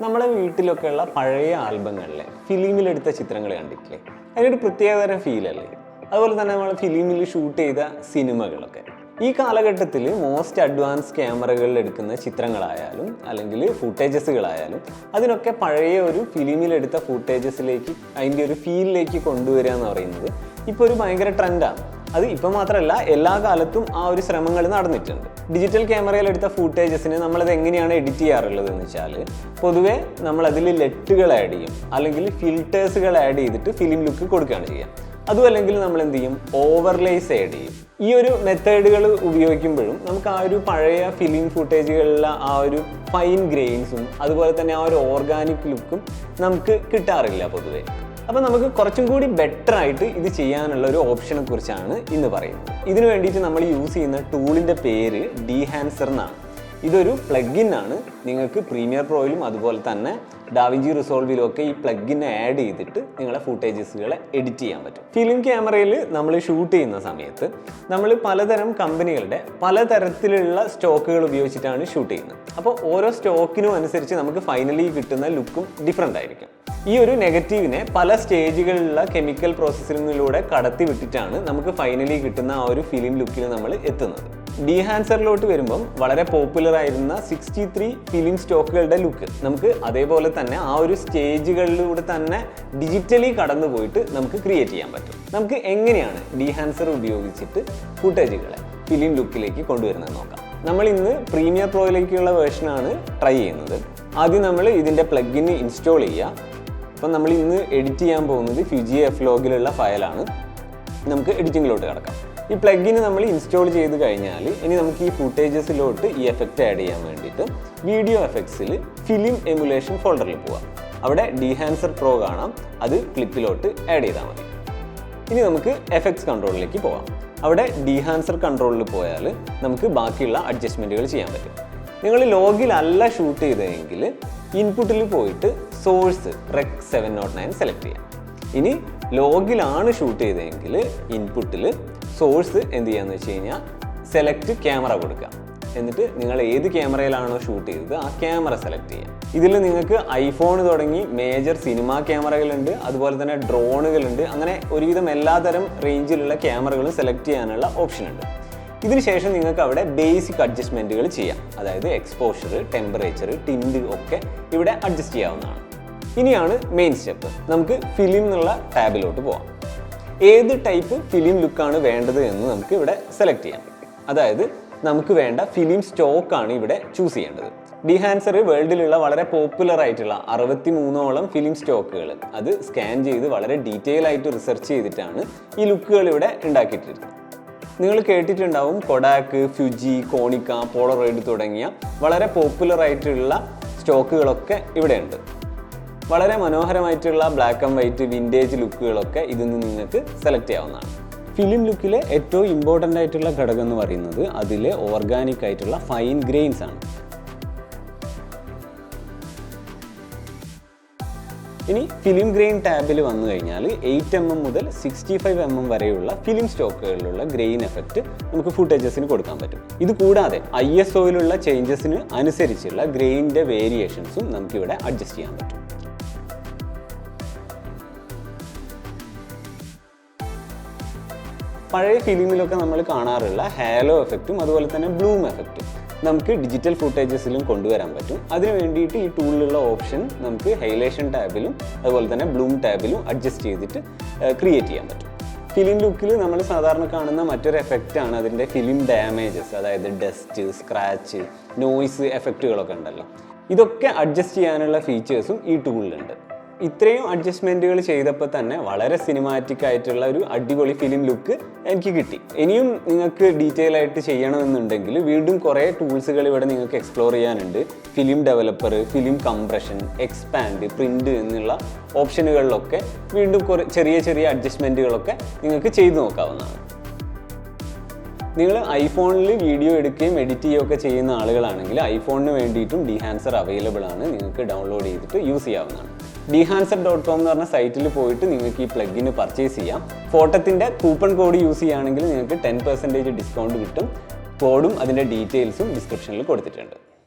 നമ്മളെ വീട്ടിലൊക്കെയുള്ള പഴയ ആൽബങ്ങളിലെ ഫിലിമിലെടുത്ത ചിത്രങ്ങൾ കണ്ടിട്ടില്ലേ? അതിനൊരു പ്രത്യേകതരം ഫീലല്ലേ അതുപോലെ തന്നെ നമ്മൾ ഫിലിമിൽ ഷൂട്ട് ചെയ്ത സിനിമകളൊക്കെ. ഈ കാലഘട്ടത്തിൽ മോസ്റ്റ് അഡ്വാൻസ് ക്യാമറകളിൽ എടുക്കുന്ന ചിത്രങ്ങളായാലും അല്ലെങ്കിൽ ഫുട്ടേജസുകളായാലും അതിനൊക്കെ പഴയ ഒരു ഫിലിമിലെടുത്ത ഫുട്ടേജസിലേക്ക് അതിന്റെ ഒരു ഫീലിലേക്ക് കൊണ്ടുവരിക എന്ന് പറയുന്നത് ഇപ്പോൾ ഒരു ഭയങ്കര ട്രെൻഡാണ് അത് ഇപ്പം മാത്രമല്ല എല്ലാ കാലത്തും ആ ഒരു ശ്രമങ്ങൾ നടന്നിട്ടുണ്ട്. ഡിജിറ്റൽ ക്യാമറയിൽ എടുത്ത ഫൂട്ടേജസിന് നമ്മളത് എങ്ങനെയാണ് എഡിറ്റ് ചെയ്യാറുള്ളത് എന്ന് വെച്ചാൽ പൊതുവെ നമ്മൾ അതിൽ ലെറ്റുകൾ ആഡ് ചെയ്യും. അല്ലെങ്കിൽ ഫിൽറ്റേഴ്സുകൾ ആഡ് ചെയ്തിട്ട് ഫിലിം ലുക്ക് കൊടുക്കുകയാണ് ചെയ്യുക. അതും അല്ലെങ്കിൽ നമ്മൾ എന്ത് ചെയ്യും? ഓവർലേസ് ആഡ് ചെയ്യും. ഈ ഒരു മെത്തേഡുകൾ ഉപയോഗിക്കുമ്പോഴും നമുക്ക് ആ ഒരു പഴയ ഫിലിം ഫുട്ടേജുകളിലെ ആ ഒരു ഫൈൻ ഗ്രെയിൻസും അതുപോലെ തന്നെ ആ ഒരു ഓർഗാനിക് ലുക്കും നമുക്ക് കിട്ടാറില്ല പൊതുവേ. അപ്പോൾ നമുക്ക് കുറച്ചും കൂടി ബെറ്റർ ആയിട്ട് ഇത് ചെയ്യാനുള്ള ഒരു ഓപ്ഷനെ കുറിച്ചാണ് ഇന്ന് പറയുന്നത്. ഇതിനു വേണ്ടിയിട്ട് നമ്മൾ യൂസ് ചെയ്യുന്ന ടൂളിന്റെ പേര് ഡീഹാൻസർ എന്നാണ്. ഇതൊരു പ്ലഗിൻ ആണ്. നിങ്ങൾക്ക് പ്രീമിയർ പ്രോയിലും അതുപോലെ തന്നെ ഡാവിഞ്ചി റിസോൾവിലും ഒക്കെ ഈ പ്ലഗ്ഗിൻ ആഡ് ചെയ്തിട്ട് നിങ്ങളെ ഫുട്ടേജസുകളെ എഡിറ്റ് ചെയ്യാൻ പറ്റും. ഫിലിം ക്യാമറയിൽ നമ്മൾ ഷൂട്ട് ചെയ്യുന്ന സമയത്ത് നമ്മൾ പലതരം കമ്പനികളുടെ പലതരത്തിലുള്ള സ്റ്റോക്കുകൾ ഉപയോഗിച്ചിട്ടാണ് ഷൂട്ട് ചെയ്യുന്നത്. അപ്പോൾ ഓരോ സ്റ്റോക്കിനും അനുസരിച്ച് നമുക്ക് ഫൈനലി കിട്ടുന്ന ലുക്കും ഡിഫറെന്റ് ആയിരിക്കും. ഈ ഒരു നെഗറ്റീവിനെ പല സ്റ്റേജുകളിലുള്ള കെമിക്കൽ പ്രോസസ്സിങ്ങിലൂടെ കടത്തി വിട്ടിട്ടാണ് നമുക്ക് ഫൈനലി കിട്ടുന്ന ആ ഒരു ഫിലിം ലുക്കിൽ നമ്മൾ എത്തുന്നത്. ഡീഹാൻസറിലോട്ട് വരുമ്പം വളരെ പോപ്പുലർ ആയിരുന്ന സിക്സ്റ്റി ത്രീ ഫിലിം സ്റ്റോക്കുകളുടെ ലുക്ക്. നമുക്ക് അതേപോലെ തന്നെ ആ ഒരു സ്റ്റേജുകളിലൂടെ തന്നെ ഡിജിറ്റലി കടന്നു പോയിട്ട് നമുക്ക് ക്രിയേറ്റ് ചെയ്യാൻ പറ്റും. നമുക്ക് എങ്ങനെയാണ് ഡിഹാൻസർ ഉപയോഗിച്ചിട്ട് ഫുട്ടേജുകളെ ഫിലിം ലുക്കിലേക്ക് കൊണ്ടുവരുന്നത് നോക്കാം. നമ്മൾ ഇന്ന് പ്രീമിയർ പ്രോയിലേക്കുള്ള വേർഷനാണ് ട്രൈ ചെയ്യുന്നത്. ആദ്യം നമ്മൾ ഇതിന്റെ പ്ലഗിന് ഇൻസ്റ്റാൾ ചെയ്യുക. അപ്പം നമ്മൾ ഇന്ന് എഡിറ്റ് ചെയ്യാൻ പോകുന്നത് ഫ്യൂജി എഫ് ലോഗിലുള്ള ഫയലാണ്. നമുക്ക് എഡിറ്റിങ്ങിലോട്ട് കിടക്കാം. ഈ പ്ലഗിന് നമ്മൾ ഇൻസ്റ്റാൾ ചെയ്ത് കഴിഞ്ഞാൽ ഇനി നമുക്ക് ഈ ഫുട്ടേജസിലോട്ട് ഈ എഫക്റ്റ് ആഡ് ചെയ്യാൻ വേണ്ടിയിട്ട് വീഡിയോ എഫക്ട്സിൽ ഫിലിം എമുലേഷൻ ഫോൾഡറിൽ പോവാം. അവിടെ ഡിഹാൻസർ പ്രോ കാണാം. അത് ക്ലിപ്പിലോട്ട് ആഡ് ചെയ്താൽ മതി. ഇനി നമുക്ക് എഫക്ട്സ് കൺട്രോളിലേക്ക് പോവാം. അവിടെ ഡിഹാൻസർ കൺട്രോളിൽ പോയാൽ നമുക്ക് ബാക്കിയുള്ള അഡ്ജസ്റ്റ്മെന്റുകൾ ചെയ്യാൻ പറ്റും. നിങ്ങൾ ലോഗിൽ അല്ല ഷൂട്ട് ചെയ്തതെങ്കിൽ ഇൻപുട്ടിൽ പോയിട്ട് source rec seven naught nine select ചെയ്യാം. ഇനി ലോഗിലാണ് ഷൂട്ട് ചെയ്തതെങ്കിൽ ഇൻപുട്ടിൽ സോഴ്സ് എന്ത് ചെയ്യാന്ന് വെച്ച് കഴിഞ്ഞാൽ സെലക്ട് ക്യാമറ കൊടുക്കുക. എന്നിട്ട് നിങ്ങൾ ഏത് ക്യാമറയിലാണോ ഷൂട്ട് ചെയ്തത് ആ ക്യാമറ സെലക്ട് ചെയ്യാം. ഇതിൽ നിങ്ങൾക്ക് ഐഫോൺ തുടങ്ങി മേജർ സിനിമാ ക്യാമറകളുണ്ട് അതുപോലെ തന്നെ ഡ്രോണുകളുണ്ട് അങ്ങനെ ഒരുവിധം എല്ലാതരം റേഞ്ചിലുള്ള ക്യാമറകളും സെലക്ട് ചെയ്യാനുള്ള ഓപ്ഷൻ ഉണ്ട് ഇതിനുശേഷം നിങ്ങൾക്ക് അവിടെ ബേസിക് അഡ്ജസ്റ്റ്മെന്റുകൾ ചെയ്യാം. അതായത് എക്സ്പോഷർ ടെമ്പറേച്ചർ ടിൻഡ് ഒക്കെ ഇവിടെ അഡ്ജസ്റ്റ് ചെയ്യാവുന്നതാണ്. ഇനിയാണ് മെയിൻ സ്റ്റെപ്പ് നമുക്ക് ഫിലിം എന്നുള്ള ടാബിലോട്ട് പോവാം. ഏത് ടൈപ്പ് ഫിലിം ലുക്കാണ് വേണ്ടത് എന്ന് നമുക്ക് ഇവിടെ സെലക്ട് ചെയ്യാം. അതായത് നമുക്ക് വേണ്ട ഫിലിം സ്റ്റോക്കാണ് ഇവിടെ ചൂസ് ചെയ്യേണ്ടത്. ഡിഹാൻസർ വേൾഡിലുള്ള വളരെ പോപ്പുലർ ആയിട്ടുള്ള അറുപത്തി മൂന്നോളം ഫിലിം സ്റ്റോക്കുകൾ അത് സ്കാൻ ചെയ്ത് വളരെ ഡീറ്റെയിൽ ആയിട്ട് റിസർച്ച് ചെയ്തിട്ടാണ് ഈ ലുക്കുകൾ ഇവിടെ ഉണ്ടാക്കിയിട്ടിരുന്നത് നിങ്ങൾ കേട്ടിട്ടുണ്ടാവും കൊഡാക്ക് ഫ്യുജി കോണിക്ക പോളറോയിഡ് തുടങ്ങിയ വളരെ പോപ്പുലർ ആയിട്ടുള്ള സ്റ്റോക്കുകളൊക്കെ ഇവിടെയുണ്ട്. വളരെ മനോഹരമായിട്ടുള്ള ബ്ലാക്ക് ആൻഡ് വൈറ്റ് വിന്റേജ് ലുക്കുകളൊക്കെ ഇതിൽ നിന്ന് നിങ്ങൾക്ക് സെലക്ട് ചെയ്യാവുന്നതാണ്. ഫിലിം ലുക്കിലെ ഏറ്റവും ഇമ്പോർട്ടന്റ് ആയിട്ടുള്ള ഘടകം എന്ന് പറയുന്നത് അതിലെ ഓർഗാനിക് ആയിട്ടുള്ള ഫൈൻ ഗ്രെയിൻസ് ആണ്. ഇനി ഫിലിം ഗ്രെയിൻ ടാബിൽ വന്നു കഴിഞ്ഞാൽ എയ്റ്റ് എം എം മുതൽ സിക്സ്റ്റി ഫൈവ് എം എം വരെയുള്ള ഫിലിം സ്റ്റോക്കുകളിലുള്ള ഗ്രെയിൻ എഫക്റ്റ് നമുക്ക് ഫുട്ടേജസിന് കൊടുക്കാൻ പറ്റും. ഇത് കൂടാതെ ഐ എസ് ഒയിലുള്ള ചേഞ്ചസിന് അനുസരിച്ചുള്ള ഗ്രെയിനിന്റെ വേരിയേഷൻസും നമുക്കിവിടെ അഡ്ജസ്റ്റ് ചെയ്യാൻ പറ്റും. പഴയ ഫിലിമിലൊക്കെ നമ്മൾ കാണാറുള്ള ഹാലോ എഫക്റ്റും അതുപോലെ തന്നെ ബ്ലൂം എഫക്റ്റും നമുക്ക് ഡിജിറ്റൽ ഫുട്ടേജസിലും കൊണ്ടുവരാൻ പറ്റും. അതിന് വേണ്ടിയിട്ട് ഈ ടൂളിലുള്ള ഓപ്ഷൻ നമുക്ക് ഹൈലേഷൻ ടാബിലും അതുപോലെ തന്നെ ബ്ലൂം ടാബിലും അഡ്ജസ്റ്റ് ചെയ്തിട്ട് ക്രിയേറ്റ് ചെയ്യാൻ പറ്റും. ഫിലിം ലുക്കിൽ നമ്മൾ സാധാരണ കാണുന്ന മറ്റൊരു എഫക്റ്റാണ് അതിന്റെ ഫിലിം ഡാമേജസ് അതായത് ഡസ്റ്റ് സ്ക്രാച്ച് നോയ്സ് എഫക്റ്റുകളൊക്കെ ഉണ്ടല്ലോ. ഇതൊക്കെ അഡ്ജസ്റ്റ് ചെയ്യാനുള്ള ഫീച്ചേഴ്സും ഈ ടൂളിലുണ്ട് ഇത്രയും അഡ്ജസ്റ്റ്മെന്റുകൾ ചെയ്തപ്പോൾ തന്നെ വളരെ സിനിമാറ്റിക് ആയിട്ടുള്ള ഒരു അടിപൊളി ഫിലിം ലുക്ക് എനിക്ക് കിട്ടി. ഇനിയും നിങ്ങൾക്ക് ഡീറ്റെയിൽ ആയിട്ട് ചെയ്യണമെന്നുണ്ടെങ്കിൽ വീണ്ടും കുറേ ടൂൾസുകൾ ഇവിടെ നിങ്ങൾക്ക് എക്സ്പ്ലോർ ചെയ്യാനുണ്ട്. Film developer film compression expand print എന്നുള്ള ഓപ്ഷനുകളിലൊക്കെ വീണ്ടും കുറേ ചെറിയ ചെറിയ അഡ്ജസ്റ്റ്മെന്റുകളൊക്കെ നിങ്ങൾക്ക് ചെയ്തു നോക്കാവുന്നതാണ്. നിങ്ങൾ ഐഫോണിൽ വീഡിയോ എടുക്കുകയും എഡിറ്റ് ചെയ്യുകയൊക്കെ ചെയ്യുന്ന ആളുകളാണെങ്കിൽ ഐഫോണിന് വേണ്ടിയിട്ടും ഡിഹാൻസർ അവൈലബിൾ ആണ്. നിങ്ങൾക്ക് ഡൗൺലോഡ് ചെയ്തിട്ട് യൂസ് ചെയ്യാവുന്നതാണ്. ഡിഹാൻസർ ഡോട്ട് കോം എന്ന് പറഞ്ഞ സൈറ്റിൽ പോയിട്ട് നിങ്ങൾക്ക് ഈ പ്ലഗിന് പർച്ചേസ് ചെയ്യാം. ഫോട്ടത്തിന്റെ കൂപ്പൺ കോഡ് യൂസ് ചെയ്യുകയാണെങ്കിൽ നിങ്ങൾക്ക് ടെൻ പെർസെന്റേജ് ഡിസ്കൗണ്ട് കിട്ടും. കോഡും അതിന്റെ ഡീറ്റെയിൽസും ഡിസ്ക്രിപ്ഷനിൽ കൊടുത്തിട്ടുണ്ട്.